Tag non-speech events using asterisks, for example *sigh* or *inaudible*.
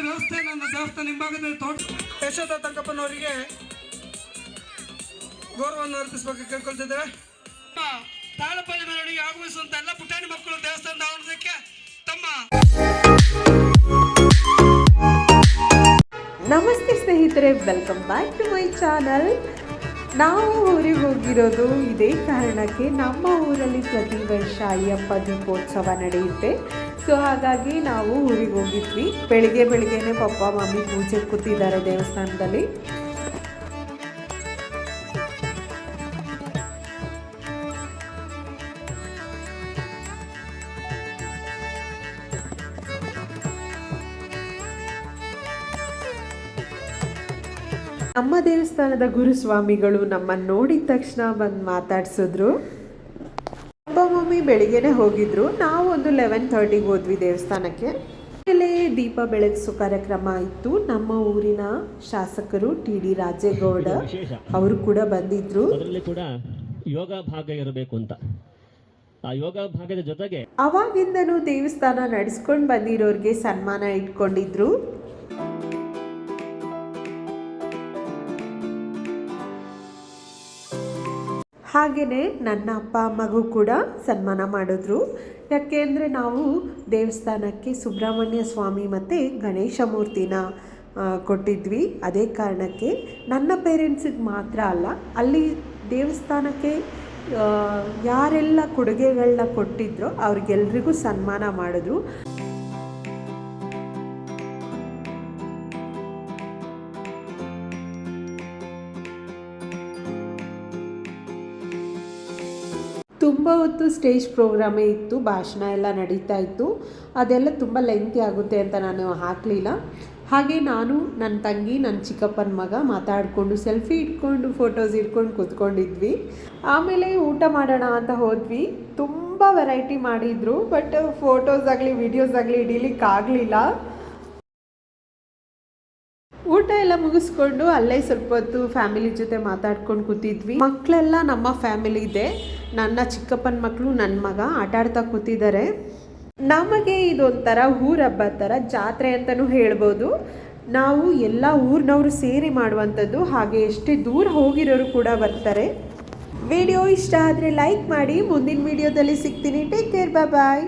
ವ್ಯವಸ್ಥೆ ನನ್ನ ದೇವಸ್ಥಾನ ತೋಟ ಯಶೋಧ ತಂಕಪ್ಪನವರಿಗೆ ಗೌರವವನ್ನು ಅರ್ಪಿಸಬೇಕು ಕೇಳ್ಕೊಳ್ತಿದ್ದೇವೆ ತಾಳಪಲ್ಲಿ ಮೆರವಣಿಗೆ ಆಗಮಿಸುವಂತ ಎಲ್ಲ ಪುಟಾಣಿ ಮಕ್ಕಳು ದೇವಸ್ಥಾನದ ಆವರಣಕ್ಕೆ ತಮ್ಮ ನಮಸ್ತೆ ಸ್ನೇಹಿತರೆ welcome back to my channel ನಾವು ಊರಿಗೆ ಹೋಗಿರೋದು ಇದೇ ಕಾರಣಕ್ಕೆ ನಮ್ಮ ಊರಲ್ಲಿ ಪ್ರತಿ ವರ್ಷ ಅಯ್ಯಪ್ಪ ದೀಪೋತ್ಸವ ನಡೆಯುತ್ತೆ. ಸೊ ಹಾಗಾಗಿ ನಾವು ಊರಿಗೆ ಹೋಗಿದ್ವಿ. ಬೆಳಿಗ್ಗೆ ಬೆಳಿಗ್ಗೆನೆ ಪಪ್ಪ, ಮಮ್ಮಿ ಪೂಜೆ ಕೂತಿದ್ದಾರೆ ದೇವಸ್ಥಾನದಲ್ಲಿ. ನಮ್ಮ ದೇವಸ್ಥಾನದ ಗುರುಸ್ವಾಮಿಗಳು ನಮ್ಮನ್ನು ನೋಡಿದ ತಕ್ಷಣ ಬಂದು ಮಾತಾಡ್ಸಿದ್ರು. ಅಪ್ಪ ಮಮ್ಮಿ ಬೆಳಿಗ್ಗೆನೆ ಹೋಗಿದ್ರು. ನಾವು ಒಂದು ಲೆವೆನ್ ಥರ್ಟಿಗೆ ಹೋದ್ವಿ ದೇವಸ್ಥಾನಕ್ಕೆ. ಆಮೇಲೆ ದೀಪ ಬೆಳಗಿಸೋ ಕಾರ್ಯಕ್ರಮ ಇತ್ತು. ನಮ್ಮ ಊರಿನ ಶಾಸಕರು ಟಿ ಡಿ ರಾಜೇಗೌಡ *laughs* ಅವರು ಕೂಡ ಬಂದಿದ್ರು. ಕೂಡ ಯೋಗ ಭಾಗ ಇರಬೇಕು ಅಂತ. ಆ ಯೋಗ ಭಾಗದ ಜೊತೆಗೆ ಅವಾಗಿಂದನೂ ದೇವಸ್ಥಾನ ನಡೆಸ್ಕೊಂಡು ಬಂದಿರೋರಿಗೆ ಸನ್ಮಾನ ಇಟ್ಕೊಂಡಿದ್ರು. ಹಾಗೆಯೇ ನನ್ನ ಅಪ್ಪ ಅಮ್ಮಗೂ ಕೂಡ ಸನ್ಮಾನ ಮಾಡಿದ್ರು. ಯಾಕೆ ಅಂದರೆ ನಾವು ದೇವಸ್ಥಾನಕ್ಕೆ ಸುಬ್ರಹ್ಮಣ್ಯ ಸ್ವಾಮಿ ಮತ್ತು ಗಣೇಶ ಮೂರ್ತಿನ ಕೊಟ್ಟಿದ್ವಿ. ಅದೇ ಕಾರಣಕ್ಕೆ ನನ್ನ ಪೇರೆಂಟ್ಸಿಗೆ ಮಾತ್ರ ಅಲ್ಲ, ಅಲ್ಲಿ ದೇವಸ್ಥಾನಕ್ಕೆ ಯಾರೆಲ್ಲ ಕೊಡುಗೆಗಳನ್ನ ಕೊಟ್ಟಿದ್ರೋ ಅವ್ರಿಗೆಲ್ರಿಗೂ ಸನ್ಮಾನ ಮಾಡಿದ್ರು. ತುಂಬ ಹೊತ್ತು ಸ್ಟೇಜ್ ಪ್ರೋಗ್ರಾಮೇ ಇತ್ತು, ಭಾಷಣ ಎಲ್ಲ ನಡೀತಾ ಇತ್ತು. ಅದೆಲ್ಲ ತುಂಬ ಲೆಂತಿ ಆಗುತ್ತೆ ಅಂತ ನಾನು ಹಾಕಲಿಲ್ಲ. ಹಾಗೆ ನಾನು ನನ್ನ ತಂಗಿ, ನನ್ನ ಚಿಕ್ಕಪ್ಪನ ಮಗ ಮಾತಾಡಿಕೊಂಡು ಸೆಲ್ಫಿ ಇಟ್ಕೊಂಡು, ಫೋಟೋಸ್ ಇಟ್ಕೊಂಡು ಕೂತ್ಕೊಂಡಿದ್ವಿ. ಆಮೇಲೆ ಊಟ ಮಾಡೋಣ ಅಂತ ಹೋದ್ವಿ. ತುಂಬ ವೆರೈಟಿ ಮಾಡಿದರು, ಬಟ್ ಫೋಟೋಸ್ ಆಗಲಿ, ವಿಡಿಯೋಸ್ ಆಗಲಿ ಹಿಡೀಲಿಕ್ಕೆ ಆಗಲಿಲ್ಲ. ಊಟ ಎಲ್ಲ ಮುಗಿಸ್ಕೊಂಡು ಅಲ್ಲೇ ಸ್ವಲ್ಪ ಹೊತ್ತು ಫ್ಯಾಮಿಲಿ ಜೊತೆ ಮಾತಾಡ್ಕೊಂಡು ಕೂತಿದ್ವಿ. ಮಕ್ಕಳೆಲ್ಲ ನಮ್ಮ ಫ್ಯಾಮಿಲಿ ಇದೆ. ನನ್ನ ಚಿಕ್ಕಪ್ಪನ ಮಕ್ಕಳು ನನ್ನ ಮಗ ಆಟ ಆಡ್ತಾ ಕೂತಿದ್ದಾರೆ. ನಮಗೆ ಇದೊಂಥರ ಊರ ಹಬ್ಬ ಥರ ಜಾತ್ರೆ ಅಂತಲೂ ಹೇಳ್ಬೋದು. ನಾವು ಎಲ್ಲ ಊರಿನವರು ಸೇರಿ ಮಾಡುವಂಥದ್ದು, ಹಾಗೆ ಎಷ್ಟೇ ದೂರ ಹೋಗಿರೋರು ಕೂಡ ಬರ್ತಾರೆ. ವಿಡಿಯೋ ಇಷ್ಟ ಆದರೆ ಲೈಕ್ ಮಾಡಿ, ಮುಂದಿನ ವಿಡಿಯೋದಲ್ಲಿ ಸಿಗ್ತೀನಿ. Take care bye